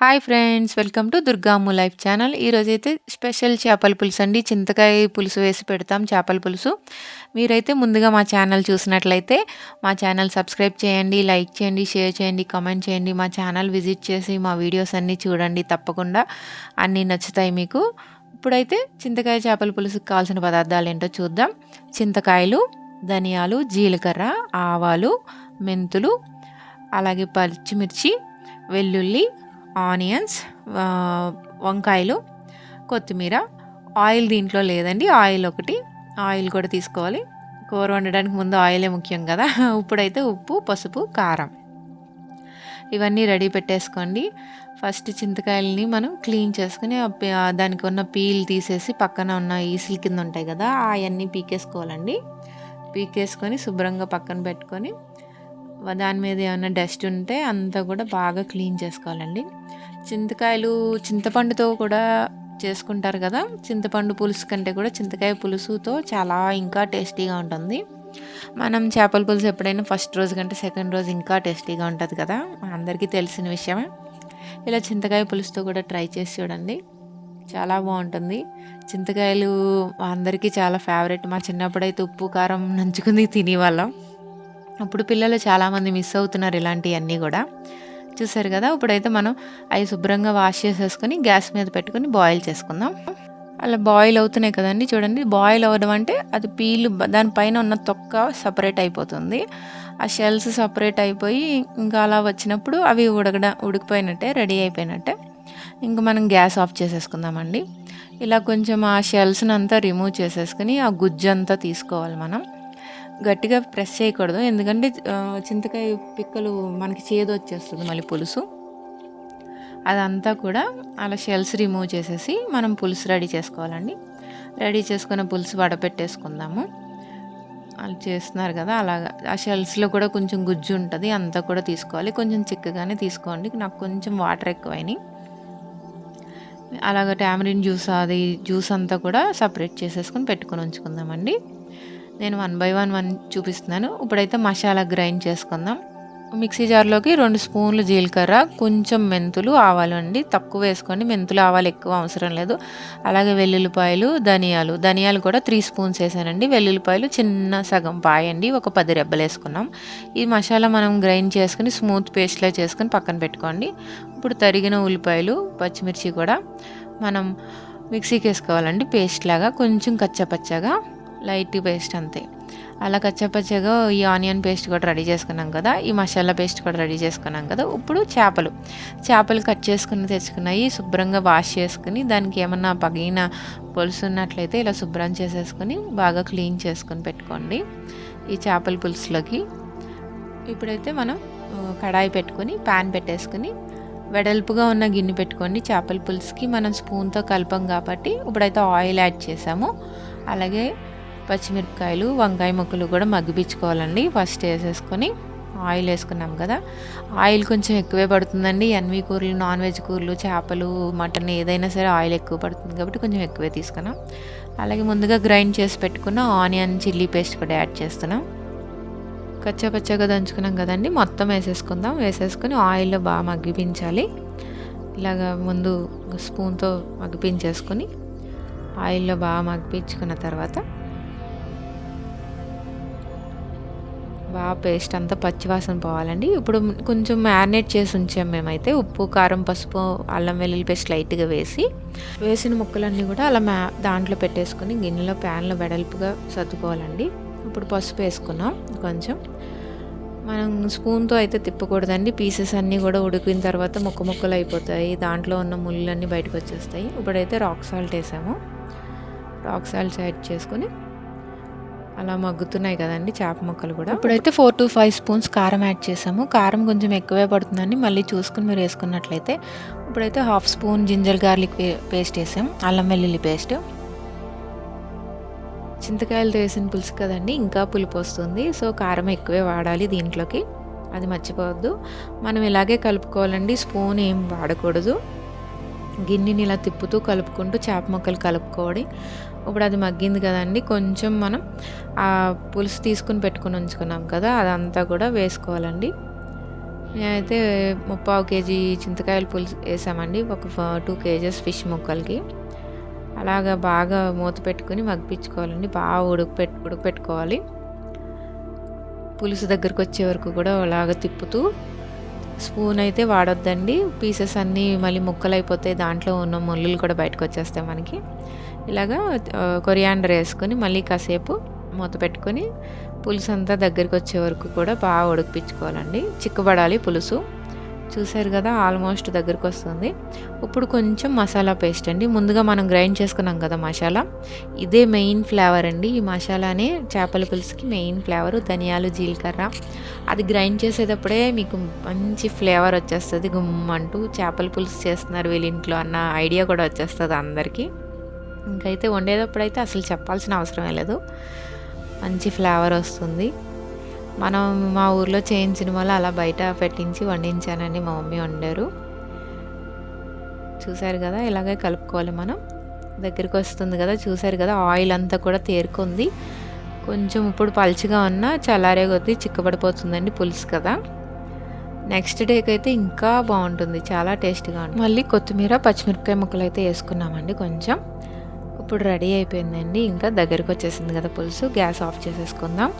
Hi friends welcome to Durgamma life channel ఈరోజైతే special చేపల పులుసు అండి. చింతకాయ పులుసు వేసి పెడతాం చేపల పులుసు. మీరైతే ముందుగా మా ఛానల్ చూసినట్లయితే మా ఛానల్ సబ్స్క్రైబ్ చేయండి లైక్ చేయండి షేర్ చేయండి కామెంట్ చేయండి. మా ఛానల్ విజిట్ చేసి మా వీడియోస్ అన్నీ చూడండి తప్పకుండా. అన్నీ నచ్చుతాయి మీకు. ఇప్పుడైతే చింతకాయ చేపల పులుసుకి కావాల్సిన పదార్థాలు ఏంటో చూద్దాం. చింతకాయలు ధనియాలు జీలకర్ర ఆవాలు మెంతులు అలాగే పచ్చిమిర్చి వెల్లుల్లి ఆనియన్స్ వంకాయలు కొత్తిమీర ఆయిల్ దీంట్లో లేదండి ఆయిల్ ఒకటి. ఆయిల్ కూడా తీసుకోవాలి. కూర వండడానికి ముందు ఆయిలే ముఖ్యం కదా. ఇప్పుడైతే ఉప్పు పసుపు కారం. ఇవన్నీ రెడీ పెట్టేసుకోండి. ఫస్ట్ చింతకాయలని మనం క్లీన్ చేసుకుని దానికి ఉన్న పీల్ తీసేసి పక్కన ఉన్న ఈసిల్ కింద ఉంటాయి కదా అవన్నీ పీకేసుకోవాలండి. పీకేసుకొని శుభ్రంగా పక్కన పెట్టుకొని దాని మీద ఏమైనా డస్ట్ ఉంటే అంతా కూడా బాగా క్లీన్ చేసుకోవాలండి. చింతకాయలు చింతపండుతో కూడా చేసుకుంటారు కదా. చింతపండు పులుసు కంటే కూడా చింతకాయ పులుసుతో చాలా ఇంకా టేస్టీగా ఉంటుంది. మనం చేపల పులుసు ఎప్పుడైనా ఫస్ట్ రోజు కంటే సెకండ్ రోజు ఇంకా టేస్టీగా ఉంటుంది కదా. అందరికీ తెలిసిన విషయమే. ఇలా చింతకాయ పులుసుతో కూడా ట్రై చేసి చూడండి. చాలా బాగుంటుంది. చింతకాయలు అందరికీ చాలా ఫేవరెట్. మా చిన్నప్పుడైతే ఉప్పు కారం నంచుకుని తినేవాళ్ళం. అప్పుడు పిల్లలు చాలామంది మిస్ అవుతున్నారు ఇలాంటివన్నీ కూడా. చూసారు కదా ఇప్పుడైతే మనం అవి శుభ్రంగా వాష్ చేసేసుకొని గ్యాస్ మీద పెట్టుకొని బాయిల్ చేసుకుందాం. అలా బాయిల్ అవుతున్నాయి కదండి చూడండి బాయిల్ అవ్వడం అంటే అది పీలు దానిపైన ఉన్న తొక్క సపరేట్ అయిపోతుంది. ఆ షెల్స్ సపరేట్ అయిపోయి ఇంకా అలా వచ్చినప్పుడు అవి ఉడకడ ఉడికిపోయినట్టే రెడీ అయిపోయినట్టే ఇంకా మనం గ్యాస్ ఆఫ్ చేసేసుకుందామండి. ఇలా కొంచెం ఆ షెల్స్ని అంతా రిమూవ్ చేసేసుకుని ఆ గుజ్జు అంతా తీసుకోవాలి మనం. గట్టిగా ప్రెస్ చేయకూడదు. ఎందుకంటే చింతకాయ పిక్కలు మనకి చేదు వచ్చేస్తుంది మళ్ళీ పులుసు. అదంతా కూడా అలా షెల్స్ రిమూవ్ చేసేసి మనం పులుసు రెడీ చేసుకోవాలండి. రెడీ చేసుకున్న పులుసు వడపెట్టేసుకుందాము. వాళ్ళు చేస్తున్నారు కదా అలాగా. ఆ షెల్స్లో కూడా కొంచెం గుజ్జు ఉంటుంది అంతా కూడా తీసుకోవాలి. కొంచెం చిక్కగానే తీసుకోండి. నాకు కొంచెం వాటర్ ఎక్కువైనాయి. అలాగే టామరిన్ జ్యూస్ అది జ్యూస్ అంతా కూడా సపరేట్ చేసేసుకొని పెట్టుకొని ఉంచుకుందామండి. నేను వన్ బై వన్ వన్ చూపిస్తున్నాను. ఇప్పుడైతే మసాలా గ్రైండ్ చేసుకుందాం. మిక్సీ జార్లోకి రెండు స్పూన్లు జీలకర్ర కొంచెం మెంతులు ఆవాలు అండి. తక్కువ వేసుకోండి మెంతులు ఆవాలు ఎక్కువ అవసరం లేదు. అలాగే వెల్లుల్లిపాయలు ధనియాలు. ధనియాలు కూడా త్రీ స్పూన్స్ వేసానండి. వెల్లుల్లిపాయలు చిన్న సగం పాయండి ఒక పది రెబ్బలు వేసుకున్నాం. ఈ మసాలా మనం గ్రైండ్ చేసుకుని స్మూత్ పేస్ట్లా చేసుకుని పక్కన పెట్టుకోండి. ఇప్పుడు తరిగిన ఉల్లిపాయలు పచ్చిమిర్చి కూడా మనం మిక్సీకి వేసుకోవాలండి. పేస్ట్ లాగా కొంచెం కచ్చపచ్చగా. లైట్ పేస్ట్ అంతే. అలా కచ్చపచ్చగా ఈ ఆనియన్ పేస్ట్ కూడా రెడీ చేసుకున్నాం కదా ఈ మసాలా పేస్ట్ కూడా రెడీ చేసుకున్నాం కదా ఇప్పుడు చేపలు. చేపలు కట్ చేసుకుని తెచ్చుకున్నాయి శుభ్రంగా వాష్ చేసుకుని దానికి ఏమన్నా పగిన పులుసు ఉన్నట్లయితే ఇలా శుభ్రం చేసేసుకుని బాగా క్లీన్ చేసుకొని పెట్టుకోండి ఈ చేపల పులుసులోకి. ఇప్పుడైతే మనం కడాయి పెట్టుకొని ప్యాన్ పెట్టేసుకుని వెడల్పుగా ఉన్న గిన్నె పెట్టుకోండి చేపల పులుసుకి. మనం స్పూన్తో కలపం కాబట్టి ఇప్పుడైతే ఆయిల్ యాడ్ చేసాము. అలాగే పచ్చిమిరపకాయలు వంకాయ ముక్కలు కూడా మగ్గిపించుకోవాలండి. ఫస్ట్ వేసేసుకొని ఆయిల్ వేసుకున్నాం కదా. ఆయిల్ కొంచెం ఎక్కువే పడుతుందండి. ఎన్వి కూరలు నాన్ వెజ్ కూరలు చేపలు మటన్ ఏదైనా సరే ఆయిల్ ఎక్కువ పడుతుంది కాబట్టి కొంచెం ఎక్కువే తీసుకున్నాం. అలాగే ముందుగా గ్రైండ్ చేసి పెట్టుకున్న ఆనియన్ చిల్లీ పేస్ట్ కూడా యాడ్ చేస్తున్నాం. కచ్చపచ్చగా దంచుకున్నాం కదండి. మొత్తం వేసేసుకుందాం. వేసేసుకొని ఆయిల్లో బాగా మగ్గిపించాలి. ఇలాగ ముందు స్పూన్తో మగ్గిపించేసుకొని ఆయిల్లో బాగా మగ్గిపించుకున్న తర్వాత బాగా పేస్ట్ అంతా పచ్చివాసన పోవాలండి. ఇప్పుడు కొంచెం మ్యారినేట్ చేసి ఉంచాం మేమైతే. ఉప్పు కారం పసుపు అల్లం వెల్లుల్లి పేస్ట్ లైట్గా వేసి వేసిన ముక్కలన్నీ కూడా అలా మ్యా దాంట్లో పెట్టేసుకొని గిన్నెలో ప్యాన్లో వెడల్పుగా సర్దుకోవాలండి. ఇప్పుడు పసుపు వేసుకున్నాం కొంచెం. మనం స్పూన్తో అయితే తిప్పకూడదండి. పీసెస్ అన్నీ కూడా ఉడికిన తర్వాత ముక్క ముక్కలు అయిపోతాయి. దాంట్లో ఉన్న ముళ్ళన్నీ బయటకు వచ్చేస్తాయి. ఇప్పుడైతే రాక్ సాల్ట్ వేసాము. రాక్ సాల్ట్ యాడ్ చేసుకొని అలా మగ్గుతున్నాయి కదండి చేప ముక్కలు కూడా. ఇప్పుడైతే ఫోర్ టు ఫైవ్ స్పూన్స్ కారం యాడ్ చేసాము. కారం కొంచెం ఎక్కువే పడుతుందండి. మళ్ళీ చూసుకుని మీరు వేసుకున్నట్లయితే ఇప్పుడైతే half spoon ginger garlic paste వేసాం. అల్లం వెల్లుల్లి పేస్ట్ చింతకాయలతో వేసిన పులుసు కదండి ఇంకా పులుపు వస్తుంది. సో కారం ఎక్కువే వాడాలి దీంట్లోకి. అది మర్చిపోవద్దు. మనం ఇలాగే కలుపుకోవాలండి. స్పూన్ ఏం వాడకూడదు. గిన్నెని ఇలా తిప్పుతూ కలుపుకుంటూ చేప ముక్కలు కలుపుకోవడం ఇప్పుడు అది మగ్గింది కదండి కొంచెం మనం ఆ పులుసు తీసుకుని పెట్టుకుని ఉంచుకున్నాం కదా అదంతా కూడా వేసుకోవాలండి. నేనైతే ముప్పావు కేజీ చింతకాయల పులుసు వేసామండి ఒక టూ కేజెస్ ఫిష్ ముక్కలకి. అలాగా బాగా మూత పెట్టుకుని మగ్గించుకోవాలండి బాగా ఉడకపెట్ ఉడకపెట్టుకోవాలి పులుసు దగ్గరకు వచ్చే వరకు కూడా అలాగ తిప్పుతూ స్పూన్ అయితే వాడొద్దండి పీసెస్ అన్నీ మళ్ళీ ముక్కలు అయిపోతాయి దాంట్లో ఉన్న ముళ్ళులు కూడా బయటకు వచ్చేస్తాయి మనకి. ఇలాగా కొరియాండర్ వేసుకొని మళ్ళీ కాసేపు మూత పెట్టుకొని పులుసు అంతా దగ్గరికి వచ్చే వరకు కూడా బాగా ఉడికిపించుకోవాలండి. చిక్కబడాలి పులుసు. చూసారు కదా ఆల్మోస్ట్ దగ్గరికి వస్తుంది. ఇప్పుడు కొంచెం మసాలా పేస్ట్ అండి. ముందుగా మనం గ్రైండ్ చేసుకున్నాం కదా మసాలా. ఇదే మెయిన్ ఫ్లేవర్ అండి. ఈ మసాలానే చేపల పులుసుకి మెయిన్ ఫ్లేవర్ ధనియాలు జీలకర్ర. అది గ్రైండ్ చేసేటప్పుడే మీకు మంచి ఫ్లేవర్ వచ్చేస్తుంది. గుమ్మంటూ చేపల పులుసు చేస్తున్నారు వీళ్ళ ఇంట్లో అన్న ఐడియా కూడా వచ్చేస్తుంది అందరికీ. ఇంకైతే వండేటప్పుడు అసలు చెప్పాల్సిన అవసరమే లేదు. మంచి ఫ్లేవర్ వస్తుంది. మనం మా ఊర్లో చేయించిన వల్ల అలా బయట పెట్టించి వండించానని మా మమ్మీ వండారు. చూసారు కదా ఇలాగే కలుపుకోవాలి మనం. దగ్గరికి వస్తుంది కదా చూసారు కదా ఆయిల్ అంతా కూడా తేరుకుంది. కొంచెం ఇప్పుడు పలుచగా ఉన్నా చల్లారే కొద్దీ చిక్కబడిపోతుందండి పులుసు కదా. నెక్స్ట్ డేకి అయితే ఇంకా బాగుంటుంది చాలా టేస్ట్గా ఉంటుంది. మళ్ళీ కొత్తిమీర పచ్చిమిరపకాయ ముక్కలు అయితే వేసుకున్నామండి కొంచెం. ఇప్పుడు రెడీ అయిపోయిందండి. ఇంకా దగ్గరికి వచ్చేసింది కదా పులుసు. గ్యాస్ ఆఫ్ చేసేసుకుందాం.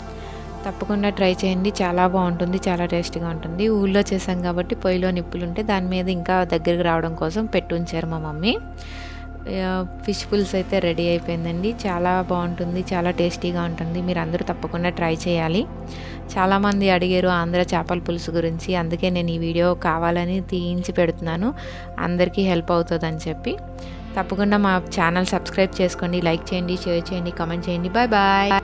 తప్పకుండా ట్రై చేయండి. చాలా బాగుంటుంది చాలా టేస్టీగా ఉంటుంది. ఊళ్ళో చేసాం కాబట్టి పొయ్యిలో నిప్పులు ఉంటే దాని మీద ఇంకా దగ్గరికి రావడం కోసం పెట్టి ఉంచారు మా మమ్మీ. ఫిష్ పుల్స్ అయితే రెడీ అయిపోయిందండి. చాలా బాగుంటుంది చాలా టేస్టీగా ఉంటుంది. మీరు అందరూ తప్పకుండా ట్రై చేయాలి. చాలామంది అడిగారు ఆంధ్ర చేపల పులుసు గురించి. అందుకే నేను ఈ వీడియో కావాలని తీయించి పెడుతున్నాను. అందరికీ హెల్ప్ అవుతుందని చెప్పి. తప్పకుండా మా ఛానల్ సబ్స్క్రైబ్ చేసుకోండి లైక్ చేయండి షేర్ చేయండి కామెంట్ చేయండి. Bye bye.